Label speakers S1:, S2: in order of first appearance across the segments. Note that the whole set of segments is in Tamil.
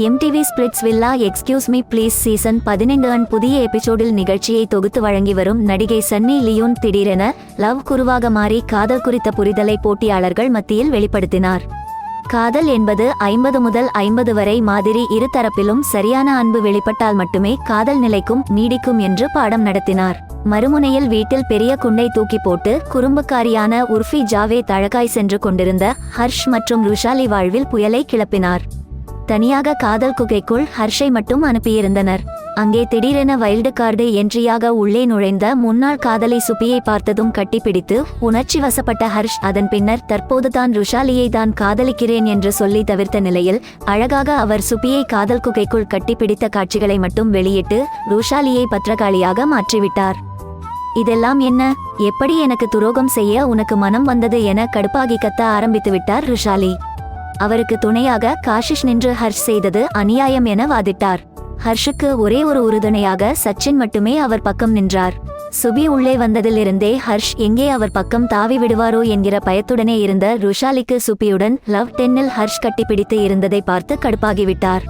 S1: MTV Splitsvilla excuse me please season பதினைந்து அன் புதிய எபிசோடில் நிகழ்ச்சியை தொகுத்து வழங்கி வரும் நடிகை சன்னி லியோன் திடீரென லவ் குருவாக மாறி காதல் குறித்த புரிதலை போட்டியாளர்கள் மத்தியில் வெளிப்படுத்தினார். காதல் என்பது ஐம்பது முதல் ஐம்பது வரை மாதிரி இரு தரப்பிலும் சரியான அன்பு வெளிப்பட்டால் மட்டுமே காதல் நிலைக்கும் நீடிக்கும் என்று பாடம் நடத்தினார். மறுமுனையில் வீட்டில் பெரிய குண்டை தூக்கி போட்டு குறும்புக்காரியான உர்ஃபி ஜாவே தழகாய் சென்று கொண்டிருந்த ஹர்ஷ் மற்றும் ருஷாலி வாழ்வில் புயலை கிளப்பினார். தனியாக காதல் குகைக்குள் ஹர்ஷை மட்டும் அனுப்பியிருந்தனர். அங்கே திடீரென வைல்டு கார்டு என்ட்ரியாக உள்ளே நுழைந்த முன்னாள் காதலை சுப்பியை பார்த்ததும் கட்டிப்பிடித்து உணர்ச்சி வசப்பட்ட ஹர்ஷ் அதன் பின்னர் தற்போது தான் ருஷாலியை தான் காதலிக்கிறேன் என்று சொல்லி தவிர்த்த நிலையில் அழகாக அவர் சுப்பியை காதல் குகைக்குள் கட்டிப்பிடித்த காட்சிகளை மட்டும் வெளியிட்டு ருஷாலியை பத்திரகாளியாக மாற்றிவிட்டார். இதெல்லாம் என்ன? எப்படி எனக்கு துரோகம் செய்ய உனக்கு மனம் வந்தது என கடுப்பாகி கத்த ஆரம்பித்து விட்டார் ருஷாலி. அவருக்கு துணையாக காஷிஷ் நின்று ஹர்ஷ் செய்தது அநியாயம் என வாதிட்டார். ஹர்ஷுக்கு ஒரே ஒரு உறுதுணையாக சச்சின் மட்டுமே அவர் பக்கம் நின்றார். சுபி உள்ளே வந்ததிலிருந்தே ஹர்ஷ் எங்கே அவர் பக்கம் தாவி விடுவாரோ? என்கிற பயத்துடனே இருந்த ருஷாலிக்கு சுபியுடன் லவ் டென்னில் ஹர்ஷ் கட்டிப்பிடித்து இருந்ததை பார்த்து கடுப்பாகிவிட்டார்.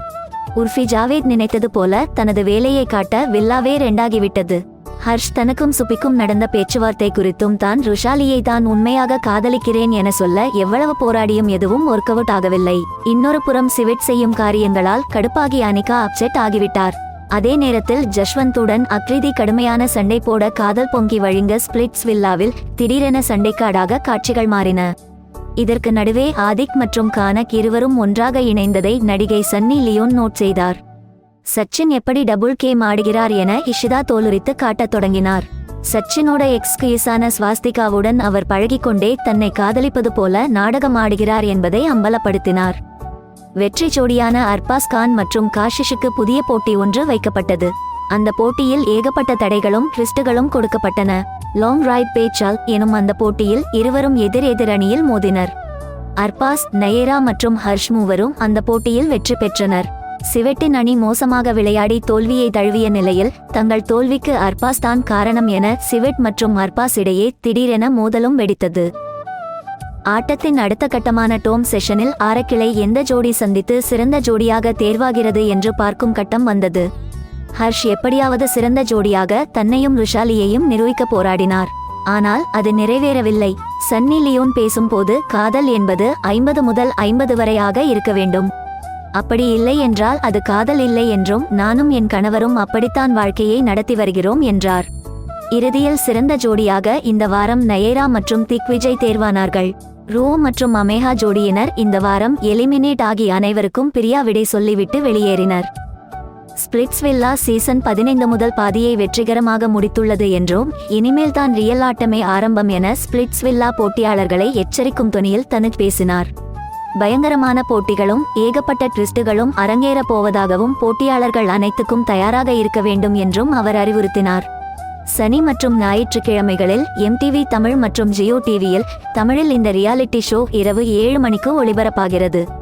S1: உர்ஃபி ஜாவேத் நினைத்தது போல தனது வேலையை காட்ட வில்லாவே ரெண்டாகிவிட்டது. ஹர்ஷ் தனக்கும் சுபிக்கும் நடந்த பேச்சுவார்த்தை குறித்தும் தான் ருஷாலியை தான் உண்மையாக காதலிக்கிறேன் என சொல்ல எவ்வளவு போராடியும் எதுவும் ஒர்க் அவுட் ஆகவில்லை. இன்னொரு புறம் சிவிட் செய்யும் காரியங்களால் கடுப்பாகி அனிகா அப்செட் ஆகிவிட்டார். அதே நேரத்தில் ஜஷ்வந்துடன் அக்ரிதி கடுமையான சண்டை போட காதல் பொங்கி வழிங்க ஸ்பிளிட்ஸ் வில்லாவில் திடீரென சண்டைக்காடாக காட்சிகள் மாறின. இதற்கு நடுவே ஆதிக் மற்றும் கானக் இருவரும் ஒன்றாக இணைந்ததை நடிகை சன்னி லியோன் நோட் செய்தார். சச்சின் எப்படி டபுள் கேம் ஆடுகிறார் என இஷிதா தோலுரித்து காட்டத் தொடங்கினார். சச்சினோட எக்ஸ்கியூஸான ஸ்வாஸ்திகாவுடன் அவர் பழகிக்கொண்டே தன்னை காதலிப்பது போல நாடகம் ஆடுகிறார் என்பதை அம்பலப்படுத்தினார். வெற்றி ஜோடியான அர்பாஸ் கான் மற்றும் காஷிஷுக்கு புதிய போட்டி ஒன்று வைக்கப்பட்டது. அந்த போட்டியில் ஏகப்பட்ட தடைகளும் ட்விஸ்டுகளும் கொடுக்கப்பட்டன. லாங் ரைட் பேச்சால் எனும் அந்த போட்டியில் இருவரும் எதிர் எதிர் அணியில் மோதினர். அர்பாஸ் நயேரா மற்றும் ஹர்ஷ் மூவரும் அந்த போட்டியில் வெற்றி பெற்றனர். சிவெட்டின் அணி மோசமாக விளையாடி தோல்வியை தழுவிய நிலையில் தங்கள் தோல்விக்கு அர்பாஸ் தான் காரணம் என சிவெட் மற்றும் அர்பாஸ் இடையே திடீரென மோதலும் வெடித்தது. ஆட்டத்தின் அடுத்த கட்டமான டோம் செஷனில் ஆரக்கிளை எந்த ஜோடி சந்தித்து சிறந்த ஜோடியாக தேர்வாகிறது என்று பார்க்கும் கட்டம் வந்தது. ஹர்ஷ் எப்படியாவது சிறந்த ஜோடியாக தன்னையும் ருஷாலியையும் நிரூபிக்க போராடினார். ஆனால் அது நிறைவேறவில்லை. சன்னி லியோன் பேசும்போது காதல் என்பது ஐம்பது முதல் ஐம்பது வரையாக இருக்க வேண்டும். அப்படி இல்லை என்றால் அது காதல் இல்லை என்றும் நானும் என் கணவரும் அப்படித்தான் வாழ்க்கையை நடத்தி வருகிறோம் என்றார். இறுதியில் சிறந்த ஜோடியாக இந்த வாரம் நயேரா மற்றும் திக்விஜய் தேர்வானார்கள். ரூ மற்றும் அமேஹா ஜோடியினர் இந்த வாரம் எலிமினேட் ஆகி அனைவருக்கும் பிரியா விடை சொல்லிவிட்டு வெளியேறினர். ஸ்பிளிட்ஸ் வில்லா சீசன் பதினைந்து முதல் பாதியை வெற்றிகரமாக முடித்துள்ளது என்றும் இனிமேல் தான் ரியல் ஆட்டமே ஆரம்பம் என ஸ்பிளிட்ஸ் வில்லா போட்டியாளர்களை எச்சரிக்கும் துணியில் தனுஜ் பேசினார். பயங்கரமான போட்டிகளும் ஏகப்பட்ட ட்விஸ்டுகளும் அரங்கேற போவதாகவும் போட்டியாளர்கள் அனைத்துக்கும் தயாராக இருக்க வேண்டும் என்றும் அவர் அறிவுறுத்தினார். சனி மற்றும் ஞாயிற்றுக்கிழமைகளில் எம்டிவி தமிழ் மற்றும் ஜியோ டிவியில் தமிழில் இந்த ரியாலிட்டி ஷோ இரவு ஏழு மணிக்கு ஒளிபரப்பாகிறது.